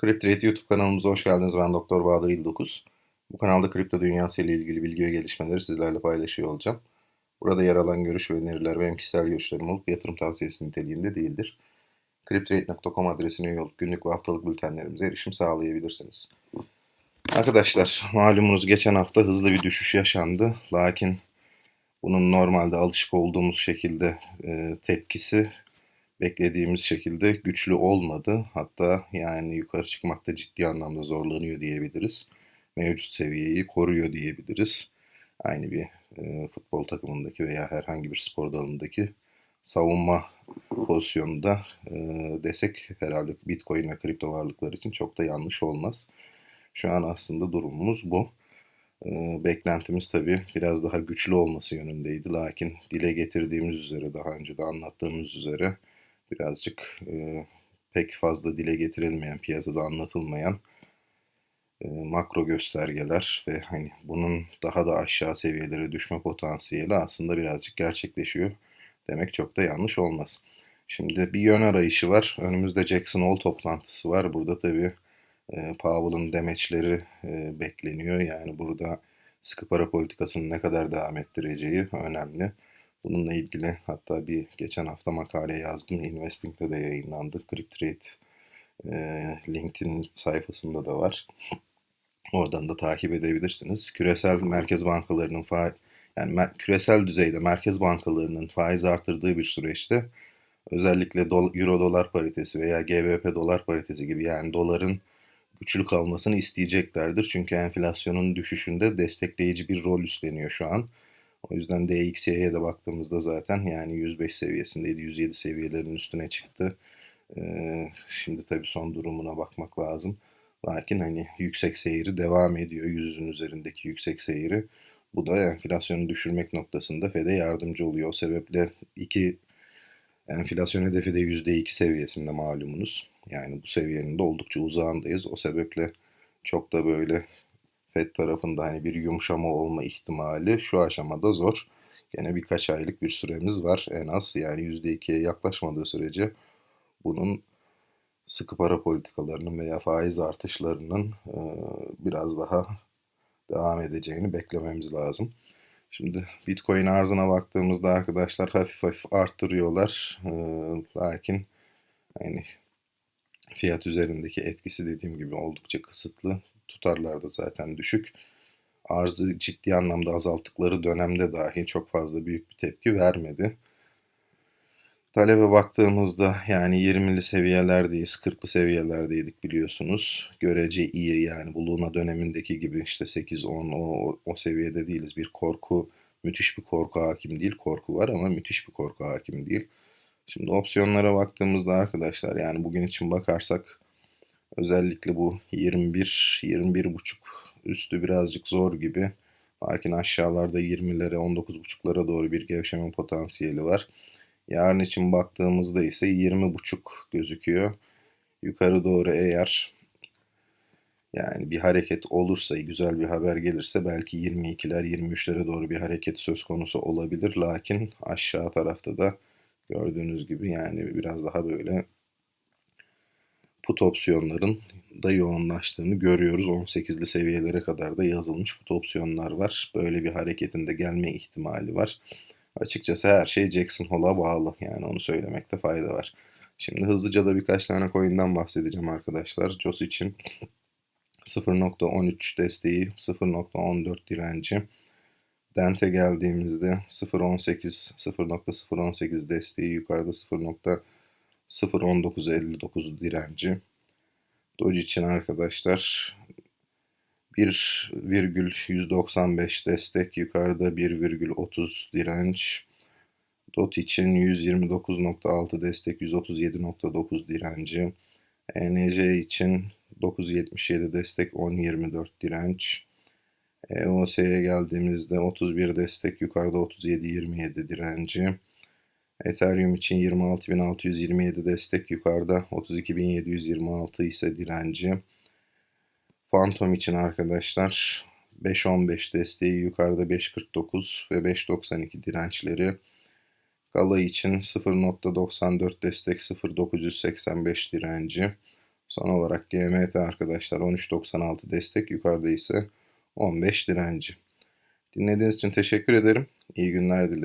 CryptRate YouTube kanalımıza hoş geldiniz. Ben Doktor Bahadır İldokuz. Bu kanalda kripto dünyası ile ilgili bilgi ve gelişmeleri sizlerle paylaşıyor olacağım. Burada yer alan görüş ve öneriler benim kişisel görüşlerim olup yatırım tavsiyesi niteliğinde değildir. CryptRate.com adresine üye günlük ve haftalık bültenlerimize erişim sağlayabilirsiniz. Arkadaşlar malumunuz geçen hafta hızlı bir düşüş yaşandı. Lakin bunun normalde alışık olduğumuz şekilde e, tepkisi beklediğimiz şekilde güçlü olmadı. Hatta yani yukarı çıkmakta ciddi anlamda zorlanıyor diyebiliriz. Mevcut seviyeyi koruyor diyebiliriz. Aynı bir e, futbol takımındaki veya herhangi bir spor dalındaki savunma pozisyonunda e, desek herhalde Bitcoin ve kripto varlıklar için çok da yanlış olmaz. Şu an aslında durumumuz bu. E, beklentimiz tabii biraz daha güçlü olması yönündeydi. Lakin dile getirdiğimiz üzere daha önce de anlattığımız üzere birazcık e, pek fazla dile getirilmeyen, piyasada anlatılmayan e, makro göstergeler ve hani bunun daha da aşağı seviyelere düşme potansiyeli aslında birazcık gerçekleşiyor demek çok da yanlış olmaz. Şimdi bir yön arayışı var. Önümüzde Jackson Hole toplantısı var. Burada tabii e, Powell'ın demeçleri e, bekleniyor. Yani burada sıkı para politikasını ne kadar devam ettireceği önemli. Bununla ilgili hatta bir geçen hafta makale yazdım. Investing'de de yayınlandı. CryptRate e, LinkedIn sayfasında da var. Oradan da takip edebilirsiniz. Küresel merkez bankalarının fa yani küresel düzeyde merkez bankalarının faiz artırdığı bir süreçte özellikle do euro dolar paritesi veya GBP dolar paritesi gibi yani doların güçlü kalmasını isteyeceklerdir. Çünkü enflasyonun düşüşünde destekleyici bir rol üstleniyor şu an. O yüzden DXY'ye de baktığımızda zaten yani 105 seviyesindeydi. 107 seviyelerin üstüne çıktı. Ee, şimdi tabii son durumuna bakmak lazım. Lakin hani yüksek seyri devam ediyor. Yüzün üzerindeki yüksek seyri. Bu da enflasyonu düşürmek noktasında FED'e yardımcı oluyor. O sebeple iki enflasyon hedefi de %2 seviyesinde malumunuz. Yani bu seviyenin de oldukça uzağındayız. O sebeple çok da böyle FED tarafında hani bir yumuşama olma ihtimali şu aşamada zor. Gene birkaç aylık bir süremiz var en az. Yani %2'ye yaklaşmadığı sürece bunun sıkı para politikalarının veya faiz artışlarının e, biraz daha devam edeceğini beklememiz lazım. Şimdi Bitcoin arzına baktığımızda arkadaşlar hafif hafif arttırıyorlar. E, lakin yani fiyat üzerindeki etkisi dediğim gibi oldukça kısıtlı. Tutarlar da zaten düşük. Arzı ciddi anlamda azalttıkları dönemde dahi çok fazla büyük bir tepki vermedi. Talebe baktığımızda yani 20'li seviyelerdeyiz, 40'lı seviyelerdeydik biliyorsunuz. Görece iyi yani bu dönemindeki gibi işte 8-10 o, o seviyede değiliz. Bir korku, müthiş bir korku hakim değil. Korku var ama müthiş bir korku hakim değil. Şimdi opsiyonlara baktığımızda arkadaşlar yani bugün için bakarsak özellikle bu 21 21 buçuk üstü birazcık zor gibi. Lakin aşağılarda 20'lere 19.5'lara doğru bir gevşeme potansiyeli var. Yarın için baktığımızda ise 20.5 gözüküyor. Yukarı doğru eğer yani bir hareket olursa, güzel bir haber gelirse belki 22'ler, 23'lere doğru bir hareket söz konusu olabilir. Lakin aşağı tarafta da gördüğünüz gibi yani biraz daha böyle put opsiyonların da yoğunlaştığını görüyoruz. 18'li seviyelere kadar da yazılmış put opsiyonlar var. Böyle bir hareketin de gelme ihtimali var. Açıkçası her şey Jackson Hole'a bağlı. Yani onu söylemekte fayda var. Şimdi hızlıca da birkaç tane coin'den bahsedeceğim arkadaşlar. Jos için 0.13 desteği, 0.14 direnci. Dente geldiğimizde 0.18, 0.018 desteği yukarıda 0.01959 direnci. Doge için arkadaşlar 1,195 destek yukarıda 1,30 direnç. DOT için 129.6 destek 137.9 direnci. ENC için 9.77 destek 10.24 direnç. EOS'ye geldiğimizde 31 destek yukarıda 37.27 direnci. Ethereum için 26.627 destek yukarıda 32.726 ise direnci. Phantom için arkadaşlar 5.15 desteği yukarıda 5.49 ve 5.92 dirençleri. Gala için 0.94 destek 0.985 direnci. Son olarak GMT arkadaşlar 13.96 destek yukarıda ise 15 direnci. Dinlediğiniz için teşekkür ederim. İyi günler dilerim.